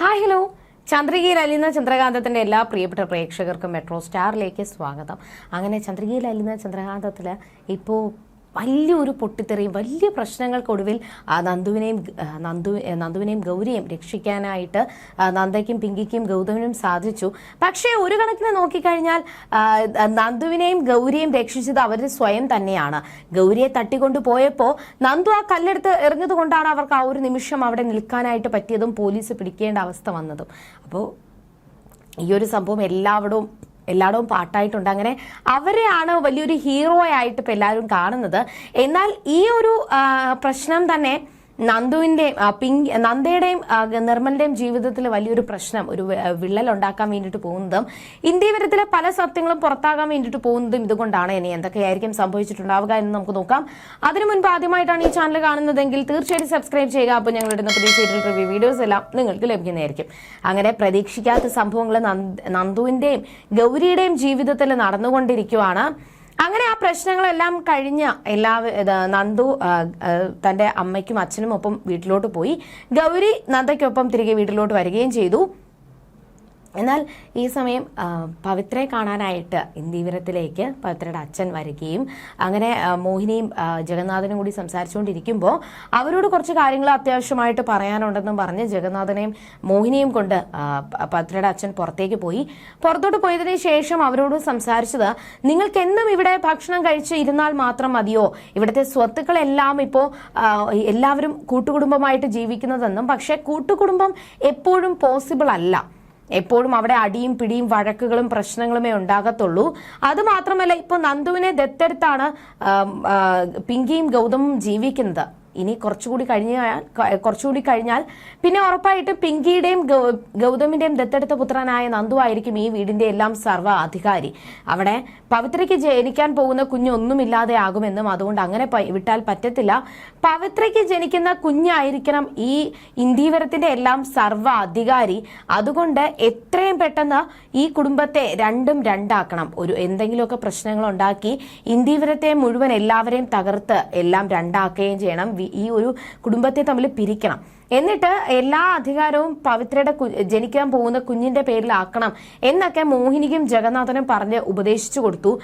Hi hello ചന്ദ്രികയിൽ അലിയുന്ന ചന്ദ്രകാന്തത്തിന്റെ എല്ലാ പ്രിയപ്പെട്ട പ്രേക്ഷകർക്കും മെട്രോ സ്റ്റാറിലേക്ക് സ്വാഗതം. അങ്ങനെ ചന്ദ്രികയിൽ അലിയുന്ന ചന്ദ്രകാന്തത്തിൽ ഇപ്പോൾ വലിയൊരു പൊട്ടിത്തെറിയും വലിയ പ്രശ്നങ്ങൾക്കൊടുവിൽ നന്ദുവിനെയും നന്ദു നന്ദുവിനെയും ഗൗരിയെയും രക്ഷിക്കാനായിട്ട് നന്ദയ്ക്കും പിങ്കിക്കും ഗൗതമിനും സാധിച്ചു. പക്ഷേ ഒരു കണക്കിന് നോക്കിക്കഴിഞ്ഞാൽ നന്ദുവിനെയും ഗൗരിയെയും രക്ഷിച്ചത് അവർ സ്വയം തന്നെയാണ്. ഗൗരിയെ തട്ടിക്കൊണ്ട് പോയപ്പോൾ നന്ദു ആ കല്ലെടുത്ത് എറിഞ്ഞതുകൊണ്ടാണ് അവർക്ക് ആ ഒരു നിമിഷം അവിടെ നിൽക്കാനായിട്ട് പറ്റിയതും പോലീസ് പിടിക്കേണ്ട അവസ്ഥ വന്നതും. അപ്പോൾ ഈ ഒരു സംഭവം എല്ലാവരും എല്ലായിടവും പാട്ടായിട്ടുണ്ട്. അങ്ങനെ അവരെയാണ് വലിയൊരു ഹീറോ ആയിട്ട് ഇപ്പം എല്ലാവരും കാണുന്നത്. എന്നാൽ ഈ ഒരു പ്രശ്നം തന്നെ നന്ദുവിന്റെയും പിങ്ക് നന്ദയുടെയും നിർമ്മലിന്റെയും ജീവിതത്തിൽ വലിയൊരു പ്രശ്നം ഒരു വിള്ളൽ ഉണ്ടാക്കാൻ വേണ്ടിയിട്ട് പോകുന്നതും ഇന്ത്യ ഇന്ത്യവരത്തിലെ പല സത്യങ്ങളും പുറത്താകാൻ വേണ്ടിയിട്ട് പോകുന്നതും ഇതുകൊണ്ടാണ് ഇനി എന്തൊക്കെയായിരിക്കും സംഭവിച്ചിട്ടുണ്ടാവുക എന്ന് നമുക്ക് നോക്കാം. അതിനു മുൻപ് ആദ്യമായിട്ടാണ് ഈ ചാനൽ കാണുന്നതെങ്കിൽ തീർച്ചയായിട്ടും സബ്സ്ക്രൈബ് ചെയ്യുക. അപ്പോൾ ഞങ്ങൾ ഇടുന്ന പുതിയ സീരിയൽ റിവ്യൂ വീഡിയോസ് എല്ലാം നിങ്ങൾക്ക് ലഭിക്കുന്നതായിരിക്കും. അങ്ങനെ പ്രതീക്ഷിക്കാത്ത സംഭവങ്ങൾ നന്ദുവിന്റെയും ഗൗരിയുടെയും ജീവിതത്തിൽ നടന്നുകൊണ്ടിരിക്കുവാണ്. അങ്ങനെ ആ പ്രശ്നങ്ങളെല്ലാം കഴിഞ്ഞ എല്ലാ നന്ദു തന്റെ അമ്മയ്ക്കും അച്ഛനും ഒപ്പം വീട്ടിലോട്ട് പോയി. ഗൗരി നന്ദയ്ക്കൊപ്പം തിരികെ വീട്ടിലോട്ട് വരികയും ചെയ്തു. എന്നാൽ ഈ സമയം പവിത്രയെ കാണാനായിട്ട് ഇന്ദീപുരത്തിലേക്ക് പവിത്രയുടെ അച്ഛൻ വരികയും അങ്ങനെ മോഹിനിയും ജഗന്നാഥനും കൂടി സംസാരിച്ചുകൊണ്ടിരിക്കുമ്പോൾ അവരോട് കുറച്ച് കാര്യങ്ങൾ അത്യാവശ്യമായിട്ട് പറയാനുണ്ടെന്നും പറഞ്ഞ് ജഗന്നാഥനെയും മോഹിനിയും കൊണ്ട് പവിത്രയുടെ അച്ഛൻ പുറത്തേക്ക് പോയി. പുറത്തോട്ട് പോയതിനു ശേഷം അവരോട് സംസാരിച്ചത് നിങ്ങൾക്ക് എന്നും ഇവിടെ ഭക്ഷണം കഴിച്ച് ഇരുന്നാൽ മാത്രം മതിയോ? ഇവിടുത്തെ സ്വത്തുക്കളെല്ലാം ഇപ്പോൾ എല്ലാവരും കൂട്ടുകുടുംബമായിട്ട് ജീവിക്കുന്നതെന്നും പക്ഷേ കൂട്ടുകുടുംബം എപ്പോഴും പോസിബിൾ അല്ല. എപ്പോഴും അവിടെ അടിയും പിടിയും വഴക്കുകളും പ്രശ്നങ്ങളുമേ ഉണ്ടാകത്തുള്ളൂ. അത് മാത്രമല്ല ഇപ്പോൾ നന്ദുവിനെ ദത്തെടുത്താണ് പിങ്കിയും ഗൗതമും ജീവിക്കുന്നത്. ഇനി കുറച്ചുകൂടി കഴിഞ്ഞാൽ കുറച്ചുകൂടി കഴിഞ്ഞാൽ പിന്നെ ഉറപ്പായിട്ടും പിങ്കിയുടെയും ഗൗതമിന്റെയും ദത്തെടുത്ത പുത്രനായ നന്ദു ആയിരിക്കും ഈ വീടിന്റെ എല്ലാം സർവ അധികാരി അവിടെ പവിത്രയ്ക്ക് ജനിക്കാൻ പോകുന്ന കുഞ്ഞ് ഒന്നുമില്ലാതെ ആകുമെന്നും അതുകൊണ്ട് അങ്ങനെ വിട്ടാൽ പറ്റത്തില്ല. പവിത്രയ്ക്ക് ജനിക്കുന്ന കുഞ്ഞായിരിക്കണം ഈ ഇന്ദീവരത്തിന്റെ എല്ലാം സർവ അധികാരി അതുകൊണ്ട് എത്രയും പെട്ടെന്ന് ഈ കുടുംബത്തെ രണ്ടും രണ്ടാക്കണം. ഒരു എന്തെങ്കിലുമൊക്കെ പ്രശ്നങ്ങൾ ഉണ്ടാക്കി ഇന്ദീവരത്തെ മുഴുവൻ എല്ലാവരെയും തകർത്ത് എല്ലാം രണ്ടാക്കുകയും ചെയ്യണം. ഈ ഒരു കുടുംബത്തെ തമ്മിൽ പിരിക്കണം. എന്നിട്ട് എല്ലാ അധികാരവും പവിത്രയുടെ ജനിക്കാൻ പോകുന്ന കുഞ്ഞിന്റെ പേരിലാക്കണം എന്നൊക്കെ മോഹിനിക്കും ജഗന്നാഥനും പറഞ്ഞ് ഉപദേശിച്ചു കൊടുത്തു.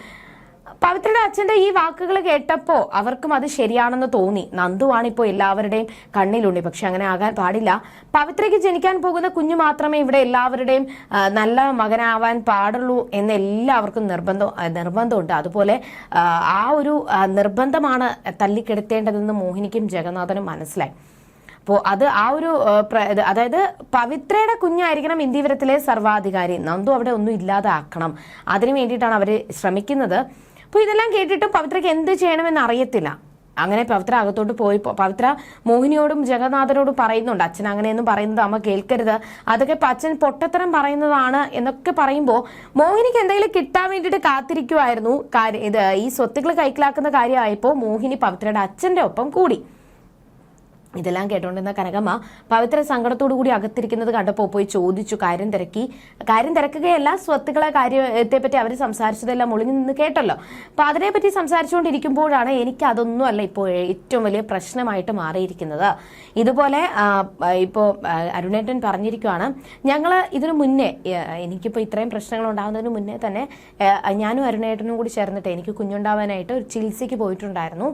പവിത്രയുടെ അച്ഛന്റെ ഈ വാക്കുകൾ കേട്ടപ്പോ അവർക്കും അത് ശരിയാണെന്ന് തോന്നി. നന്ദുവാണ് ഇപ്പോൾ എല്ലാവരുടെയും കണ്ണിലുണ്ട്. പക്ഷെ അങ്ങനെ ആകാൻ പാടില്ല. പവിത്രയ്ക്ക് ജനിക്കാൻ പോകുന്ന കുഞ്ഞു മാത്രമേ ഇവിടെ എല്ലാവരുടെയും നല്ല മകനാവാൻ പാടുള്ളൂ എന്ന് എല്ലാവർക്കും നിർബന്ധം നിർബന്ധമുണ്ട്. അതുപോലെ ആ, ഒരു നിർബന്ധമാണ് തല്ലിക്കെടുത്തേണ്ടതെന്ന് മോഹിനിക്കും ജഗന്നാഥനും മനസ്സിലായി. അപ്പോൾ അത് ആ ഒരു അതായത് പവിത്രയുടെ കുഞ്ഞായിരിക്കണം ഇന്ത്യവരത്തിലെ സർവാധികാരി. നന്ദു അവിടെ ഒന്നും ഇല്ലാതാക്കണം. അതിനു വേണ്ടിയിട്ടാണ് അവർ ശ്രമിക്കുന്നത്. അപ്പോൾ ഇതെല്ലാം കേട്ടിട്ട് പവിത്രയ്ക്ക് എന്ത് ചെയ്യണമെന്ന് അറിയത്തില്ല. അങ്ങനെ പവിത്ര അകത്തോട്ട് പോയി പവിത്ര മോഹിനിയോടും ജഗന്നാഥനോടും പറയുന്നുണ്ട്. അച്ഛൻ അങ്ങനെയൊന്നും പറയുന്നത് അമ്മ കേൾക്കരുത്. അതൊക്കെ അച്ഛൻ പൊട്ടത്തരം പറയുന്നതാണ് എന്നൊക്കെ പറയുമ്പോൾ മോഹിനിക്ക് എന്തെങ്കിലും കിട്ടാൻ വേണ്ടിയിട്ട് കാത്തിരിക്കുമായിരുന്നു ഇത് ഈ സ്വത്തുക്കൾ കൈക്കലാക്കുന്ന കാര്യമായപ്പോൾ മോഹിനി പവിത്രയുടെ അച്ഛന്റെ ഒപ്പം കൂടി. ഇതെല്ലാം കേട്ടോണ്ടിരുന്ന കനകമ്മ പവിത്ര സങ്കടത്തോടു കൂടി അകത്തിരിക്കുന്നത് കണ്ടപ്പോൾ പോയി ചോദിച്ചു കാര്യം തിരക്കി? കാര്യം തിരക്കുകയല്ല സ്വത്തുക്കളെ കാര്യത്തെ പറ്റി അവർ സംസാരിച്ചതെല്ലാം ഒളിഞ്ഞു നിന്ന് കേട്ടല്ലോ. അപ്പൊ അതിനെപ്പറ്റി സംസാരിച്ചുകൊണ്ടിരിക്കുമ്പോഴാണ് എനിക്ക് അതൊന്നും അല്ല ഇപ്പോൾ ഏറ്റവും വലിയ പ്രശ്നമായിട്ട് മാറിയിരിക്കുന്നത്. ഇതുപോലെ ഇപ്പോൾ അരുണേട്ടൻ പറഞ്ഞിരിക്കുവാണ് ഞങ്ങൾ ഇതിനു മുന്നേ എനിക്കിപ്പോൾ ഇത്രയും പ്രശ്നങ്ങൾ ഉണ്ടാകുന്നതിന് മുന്നേ തന്നെ ഞാനും അരുണേട്ടനും കൂടി ചേർന്നിട്ട് എനിക്ക് കുഞ്ഞുണ്ടാവാനായിട്ട് ഒരു ചികിത്സയ്ക്ക് പോയിട്ടുണ്ടായിരുന്നു.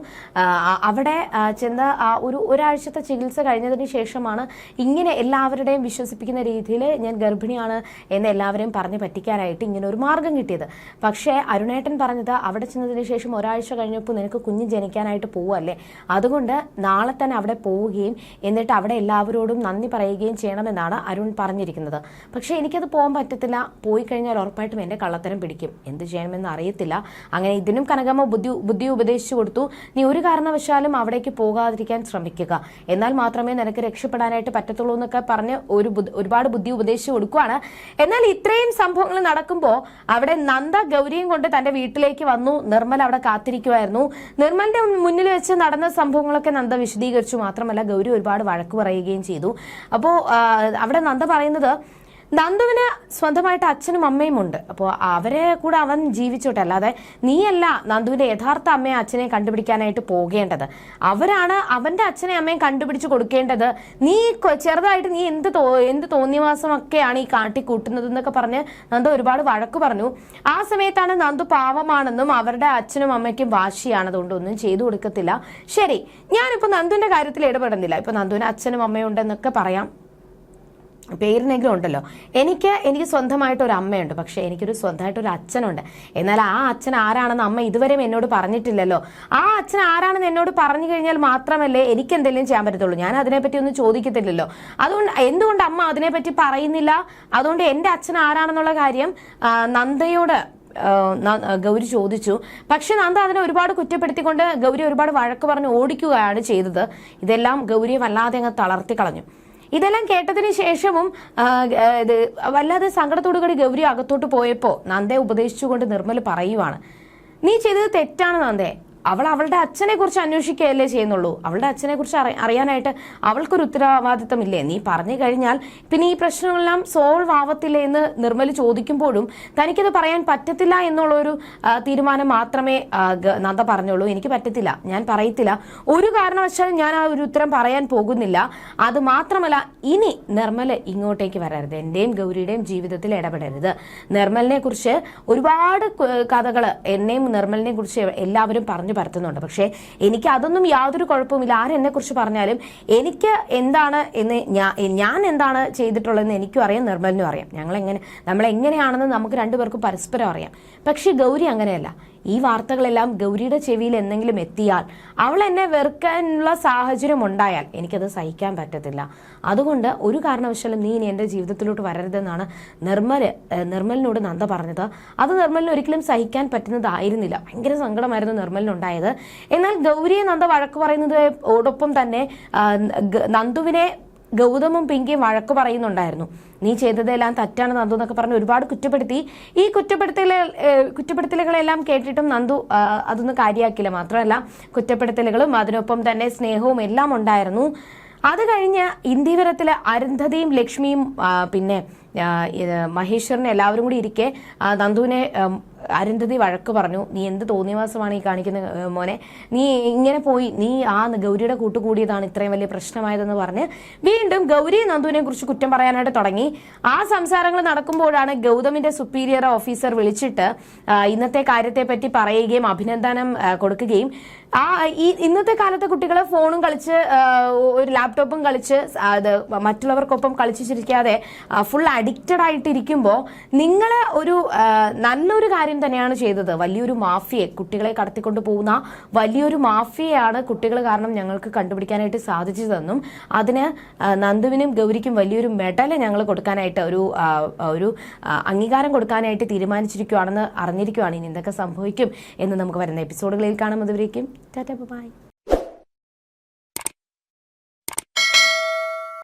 അവിടെ ചെന്ന് ഒരു ഒരു ഒരാഴ്ചത്തെ ചികിത്സ കഴിഞ്ഞതിന് ശേഷമാണ് ഇങ്ങനെ എല്ലാവരുടെയും വിശ്വസിപ്പിക്കുന്ന രീതിയിൽ ഞാൻ ഗർഭിണിയാണ് എന്ന് എല്ലാവരെയും പറഞ്ഞ് പറ്റിക്കാനായിട്ട് ഇങ്ങനെ ഒരു മാർഗം കിട്ടിയത്. പക്ഷേ അരുണേട്ടൻ പറഞ്ഞത് അവിടെ ചെന്നതിന് ശേഷം ഒരാഴ്ച കഴിഞ്ഞപ്പോൾ നിനക്ക് കുഞ്ഞ് ജനിക്കാനായിട്ട് പോവല്ലേ അതുകൊണ്ട് നാളെ തന്നെ അവിടെ പോവുകയും എന്നിട്ട് അവിടെ എല്ലാവരോടും നന്ദി പറയുകയും ചെയ്യണമെന്നാണ് അരുൺ പറഞ്ഞിരിക്കുന്നത്. പക്ഷേ എനിക്കത് പോകാൻ പറ്റത്തില്ല. പോയി കഴിഞ്ഞാൽ ഉറപ്പായിട്ടും എന്റെ കള്ളത്തരം പിടിക്കും. എന്ത് ചെയ്യണമെന്ന് അറിയത്തില്ല. അങ്ങനെ ഇതിനും കനകമ്മ ബുദ്ധി ബുദ്ധി ഉപദേശിച്ചു കൊടുത്തു. നീ ഒരു കാരണവശാലും അവിടേക്ക് പോകാതിരിക്കാൻ ശ്രമിക്കുക. എന്നാൽ മാത്രമേ നിനക്ക് രക്ഷപ്പെടാനായിട്ട് പറ്റത്തുള്ളൂ എന്നൊക്കെ പറഞ്ഞ് ഒരു ഒരുപാട് ബുദ്ധി ഉപദേശിച്ചു കൊടുക്കുവാണ്. എന്നാൽ ഇത്രയും സംഭവങ്ങൾ നടക്കുമ്പോൾ അവിടെ നന്ദ ഗൗരിയും കൊണ്ട് തന്റെ വീട്ടിലേക്ക് വന്നു. നിർമ്മൽ അവിടെ കാത്തിരിക്കുമായിരുന്നു നിർമ്മലിന്റെ മുന്നിൽ വെച്ച് നടന്ന സംഭവങ്ങളൊക്കെ നന്ദ വിശദീകരിച്ചു. മാത്രമല്ല ഗൗരി ഒരുപാട് വഴക്ക് പറയുകയും ചെയ്തു. അപ്പോൾ അവിടെ നന്ദ പറയുന്നത് നന്ദുവിന് സ്വന്തമായിട്ട് അച്ഛനും അമ്മയും ഉണ്ട്. അപ്പോൾ അവരെ കൂടെ അവൻ ജീവിച്ചോട്ടെ. അല്ലാതെ നീയല്ല നന്ദുവിന്റെ യഥാർത്ഥ അമ്മയെ അച്ഛനെ കണ്ടുപിടിക്കാനായിട്ട് പോകേണ്ടത്. അവരാണ് അവന്റെ അച്ഛനെ അമ്മയും കണ്ടുപിടിച്ച് കൊടുക്കേണ്ടത്. നീ ചെറുതായിട്ട് നീ എന്ത് തോ എന്ത് തോന്നിയവാസമൊക്കെയാണ് ഈ കാട്ടി കൂട്ടുന്നത് എന്നൊക്കെ പറഞ്ഞ് നന്ദു ഒരുപാട് വഴക്ക് പറഞ്ഞു. ആ സമയത്താണ് നന്ദു പാവമാണെന്നും അവരുടെ അച്ഛനും അമ്മയ്ക്കും വാശിയാണ് അതുകൊണ്ട് ഒന്നും ചെയ്തു കൊടുക്കത്തില്ല. ശരി ഞാനിപ്പോൾ നന്ദുവിന്റെ കാര്യത്തിൽ ഇടപെടുന്നില്ല. ഇപ്പൊ നന്ദുവിന് അച്ഛനും അമ്മയും ഉണ്ടെന്നൊക്കെ പറയാം. പേരിനെങ്കിലും ഉണ്ടല്ലോ. എനിക്ക് എനിക്ക് സ്വന്തമായിട്ട് ഒരു അമ്മയുണ്ട്. പക്ഷേ എനിക്കൊരു സ്വന്തമായിട്ട് ഒരു അച്ഛനുണ്ട്. എന്നാൽ ആ അച്ഛൻ ആരാണെന്ന് അമ്മ ഇതുവരെ എന്നോട് പറഞ്ഞിട്ടില്ലല്ലോ. ആ അച്ഛൻ ആരാണെന്ന് എന്നോട് പറഞ്ഞു കഴിഞ്ഞാൽ മാത്രമല്ലേ എനിക്ക് എന്തെങ്കിലും ചെയ്യാൻ പറ്റത്തുള്ളൂ. ഞാൻ അതിനെപ്പറ്റി ഒന്നും ചോദിക്കത്തില്ലല്ലോ. അതുകൊണ്ട് എന്തുകൊണ്ട് അമ്മ അതിനെപ്പറ്റി പറയുന്നില്ല? അതുകൊണ്ട് എന്റെ അച്ഛൻ ആരാണെന്നുള്ള കാര്യം നന്ദയോട് ഗൗരി ചോദിച്ചു. പക്ഷെ നന്ദ അതിനെ ഒരുപാട് കുറ്റപ്പെടുത്തിക്കൊണ്ട് ഗൗരി ഒരുപാട് വഴക്ക് പറഞ്ഞ് ഓടിക്കുകയാണ് ചെയ്തത്. ഇതെല്ലാം ഗൗരിയെ വല്ലാതെ അങ്ങ് തളർത്തി കളഞ്ഞു. ഇതെല്ലാം കേട്ടതിന് ശേഷവും ഇത് വല്ലാതെ സങ്കടത്തോടു കൂടി ഗൗരി അകത്തോട്ട് പോയപ്പോൾ നന്ദയെ ഉപദേശിച്ചുകൊണ്ട് നിർമ്മൽ പറയുവാണ് നീ ചെയ്തത് തെറ്റാണ് നന്ദേ. അവൾ അവളുടെ അച്ഛനെ കുറിച്ച് അന്വേഷിക്കുകയല്ലേ ചെയ്യുന്നുള്ളൂ. അവളുടെ അച്ഛനെ കുറിച്ച് അറി- അറിയാനായിട്ട് അവൾക്കൊരു ഉത്തരവാദിത്തമില്ലേ? നീ പറഞ്ഞു കഴിഞ്ഞാൽ പിന്നെ ഈ പ്രശ്നങ്ങളെല്ലാം സോൾവ് ആവത്തില്ലേ എന്ന് നിർമ്മൽ ചോദിക്കുമ്പോഴും തനിക്കത് പറയാൻ പറ്റത്തില്ല എന്നുള്ളൊരു തീരുമാനം മാത്രമേ നന്ദ പറഞ്ഞുള്ളൂ. എനിക്ക് പറ്റത്തില്ല. ഞാൻ പറയത്തില്ല. ഒരു കാരണവശാലും ഞാൻ ആ ഒരു ഉത്തരം പറയാൻ പോകുന്നില്ല. അത് മാത്രമല്ല ഇനി നിർമ്മൽ ഇങ്ങോട്ടേക്ക് വരരുത്. എന്റെയും ഗൗരിയുടെയും ജീവിതത്തിൽ ഇടപെടരുത്. നിർമ്മലിനെ കുറിച്ച് ഒരുപാട് കഥകൾ എന്നെയും നിർമ്മലിനെ കുറിച്ച് എല്ലാവരും പറഞ്ഞു പരത്തുന്നുണ്ട്. പക്ഷേ എനിക്ക് അതൊന്നും യാതൊരു കുഴപ്പവുമില്ല. ആരെന്നെ കുറിച്ച് പറഞ്ഞാലും എനിക്ക് എന്താണ് എന്ന് ഞാൻ എന്താണ് ചെയ്തിട്ടുള്ളതെന്ന് എനിക്കും അറിയാം നിർമ്മലിനും അറിയാം. ഞങ്ങൾ എങ്ങനെ നമ്മൾ എങ്ങനെയാണെന്ന് നമുക്ക് രണ്ടുപേർക്കും പരസ്പരം അറിയാം. പക്ഷേ ഗൗരി അങ്ങനെയല്ല. ഈ വാർത്തകളെല്ലാം ഗൗരിയുടെ ചെവിയിൽ എന്തെങ്കിലും എത്തിയാൽ അവൾ എന്നെ വെറുക്കാനുള്ള സാഹചര്യം ഉണ്ടായാൽ എനിക്കത് സഹിക്കാൻ പറ്റത്തില്ല. അതുകൊണ്ട് ഒരു കാരണവശാലും നീ ഇനി എന്റെ ജീവിതത്തിലോട്ട് വരരുതെന്നാണ് നിർമ്മൽ നിർമ്മലിനോട് നന്ദ പറഞ്ഞത്. അത് നിർമ്മലിന് ഒരിക്കലും സഹിക്കാൻ പറ്റുന്നതായിരുന്നില്ല. ഭയങ്കര സങ്കടമായിരുന്നു നിർമ്മലിനുണ്ടായത്. എന്നാൽ ഗൗരിയെ നന്ദ വഴക്ക് പറയുന്നതോടൊപ്പം തന്നെ നന്ദുവിനെ ഗൗതമും പിങ്കിയും വഴക്ക് പറയുന്നുണ്ടായിരുന്നു. നീ ചെയ്തതെല്ലാം തെറ്റാണ് നന്ദു എന്നൊക്കെ പറഞ്ഞ് ഒരുപാട് കുറ്റപ്പെടുത്തി. ഈ കുറ്റപ്പെടുത്തൽ കുറ്റപ്പെടുത്തലുകളെല്ലാം കേട്ടിട്ടും നന്ദു അതൊന്നും കാര്യമാക്കില്ല മാത്രമല്ല കുറ്റപ്പെടുത്തലുകളും അതിനൊപ്പം തന്നെ സ്നേഹവും എല്ലാം ഉണ്ടായിരുന്നു. അത് കഴിഞ്ഞ് ഇന്ത്യവരത്തിലെ അരുന്ധതിയും ലക്ഷ്മിയും പിന്നെ മഹേശ്വരനെ എല്ലാവരും കൂടി ഇരിക്കെ നന്ദുവിനെ അരുന്ധതി വഴക്ക് പറഞ്ഞു. നീ എന്ത് തോന്നിയവാസമാണ് ഈ കാണിക്കുന്ന മോനെ? നീ ഇങ്ങനെ പോയി നീ ആ ഗൗരിയുടെ കൂട്ടുകൂടിയതാണ് ഇത്രയും വലിയ പ്രശ്നമായതെന്ന് പറഞ്ഞ് വീണ്ടും ഗൗരി നന്ദുവിനെ കുറിച്ച് കുറ്റം പറയാനായിട്ട് തുടങ്ങി. ആ സംസാരങ്ങൾ നടക്കുമ്പോഴാണ് ഗൗതമിന്റെ സുപ്പീരിയർ ഓഫീസർ വിളിച്ചിട്ട് ഇന്നത്തെ കാര്യത്തെ പറ്റി പറയുകയും അഭിനന്ദനം കൊടുക്കുകയും. ആ ഈ ഇന്നത്തെ കാലത്തെ കുട്ടികളെ ഫോണും കളിച്ച് ഒരു ലാപ്ടോപ്പും കളിച്ച് മറ്റുള്ളവർക്കൊപ്പം കളിച്ച് ചിരിക്കാതെ ഫുൾ അഡിക്റ്റഡ് ആയിട്ടിരിക്കുമ്പോൾ നിങ്ങൾ ഒരു നല്ലൊരു കാര്യം തന്നെയാണ് ചെയ്തത്. വലിയൊരു മാഫിയെ കുട്ടികളെ കടത്തിക്കൊണ്ട് പോകുന്ന വലിയൊരു മാഫിയയാണ് കുട്ടികൾ കാരണം ഞങ്ങൾക്ക് കണ്ടുപിടിക്കാനായിട്ട് സാധിച്ചതെന്നും അതിന് നന്ദുവിനും ഗൗരിക്കും വലിയൊരു മെഡൽ ഞങ്ങൾ കൊടുക്കാനായിട്ട് ഒരു ഒരു അംഗീകാരം കൊടുക്കാനായിട്ട് തീരുമാനിച്ചിരിക്കുകയാണെന്ന് അറിഞ്ഞിരിക്കുകയാണ് ഇനി എന്തൊക്കെ സംഭവിക്കും എന്ന് നമുക്ക് വരുന്ന എപ്പിസോഡുകളിൽ കാണാം. അതുവരേക്കും ടാറ്റ ബൈ.